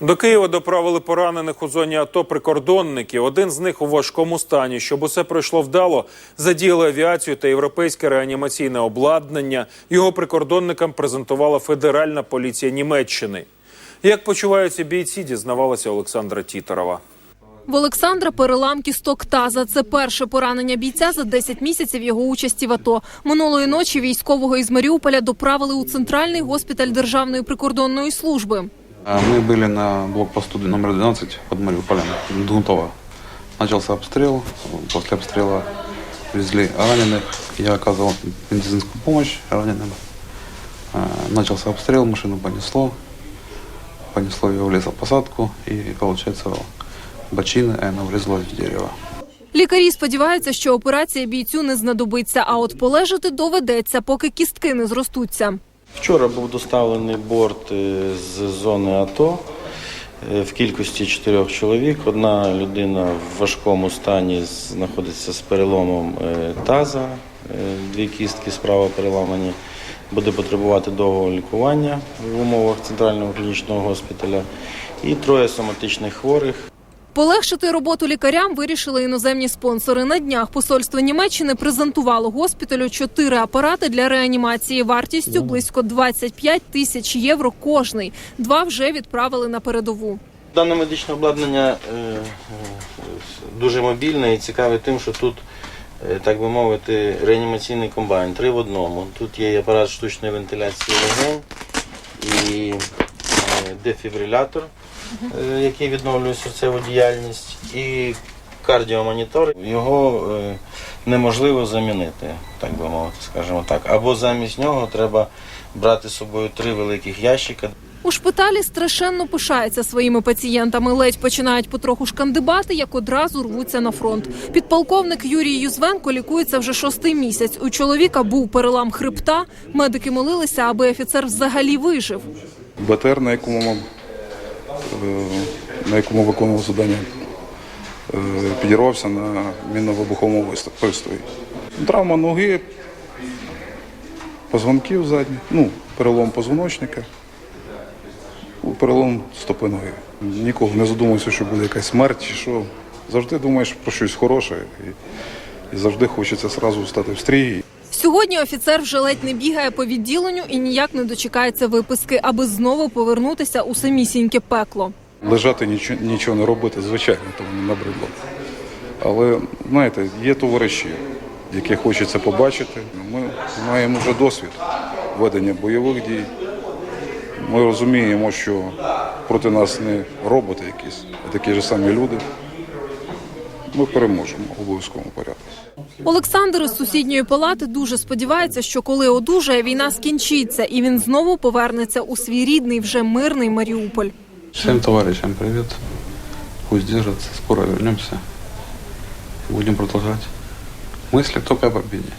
До Києва доправили поранених у зоні АТО прикордонники. Один з них у важкому стані. Щоб усе пройшло вдало, задіяли авіацію та європейське реанімаційне обладнання. Його прикордонникам презентувала Федеральна поліція Німеччини. Як почуваються бійці, дізнавалася Олександра Тіторова. В Олександра перелам кісток таза. Це перше поранення бійця за 10 місяців його участі в АТО. Минулої ночі військового із Маріуполя доправили у центральний госпіталь Державної прикордонної служби. А Мы были на блокпосту номер 12 под Мариуполем, Дунтово. Начался обстрел, после обстрела везли раненых, я оказывал медицинскую помощь раненым. А, Начался обстрел, машину понесло, понесло ее в лесопосадку и, получается, бочины, и она врезалась в дерево. Лікарі сподіваються, що операція бійцю не знадобиться, а от полежати доведеться, поки кістки не зростуться. Вчора був доставлений борт е, з зони АТО е, в кількості чотирьох чоловік. Одна людина в важкому стані знаходиться з переломом е, таза, дві кістки справа переламані. Буде потребувати довгого лікування в умовах центрального клінічного госпіталя. І троє соматичних хворих. Полегшити роботу лікарям вирішили іноземні спонсори. На днях посольство Німеччини презентувало госпіталю чотири апарати для реанімації вартістю близько 25 тисяч євро кожний. Два вже відправили на передову. Дане медичне обладнання е, е, дуже мобільне і цікаве тим, що тут, е, так би мовити, реанімаційний комбайн, три в одному. Тут є апарат штучної вентиляції легень і дефібрилятор, е, який відновлює серцеву діяльність, і кардіомонітор. Його е, неможливо замінити, так би мовити, скажімо так. Або замість нього треба брати з собою три великих ящика. У шпиталі страшенно пишаються своїми пацієнтами. Ледь починають потроху шкандибати, як одразу рвуться на фронт. Підполковник Юрій Юзвенко лікується вже шостий місяць. У чоловіка був перелам хребта. Медики молилися, аби офіцер взагалі вижив. БТР, на якому, е, на якому виконував завдання, е, підірвався на мінно-вибуховому пристрої. Травма ноги, позвонків задніх, ну, перелом позвоночника, перелом стопи ноги. Ніколи не задумався, що буде якась смерть чи що. Завжди думаєш про щось хороше і завжди хочеться одразу стати в стрій. Сьогодні офіцер вже ледь не бігає по відділенню і ніяк не дочекається виписки, аби знову повернутися у самісіньке пекло. Лежати нічого, нічого не робити, звичайно, то мені набридло. Але знаєте, є товариші, яких хочеться побачити. Ми маємо вже досвід ведення бойових дій. Ми розуміємо, що проти нас не роботи якісь, а такі ж самі люди. Ми переможемо в обов'язковому порядку. Олександр із сусідньої палати дуже сподівається, що коли одужає, війна скінчиться, і він знову повернеться у свій рідний вже мирний Маріуполь. Всім товарищам привіт. Пусть держаться, скоро вернемося. Будемо продовжувати. Мислі только о победе.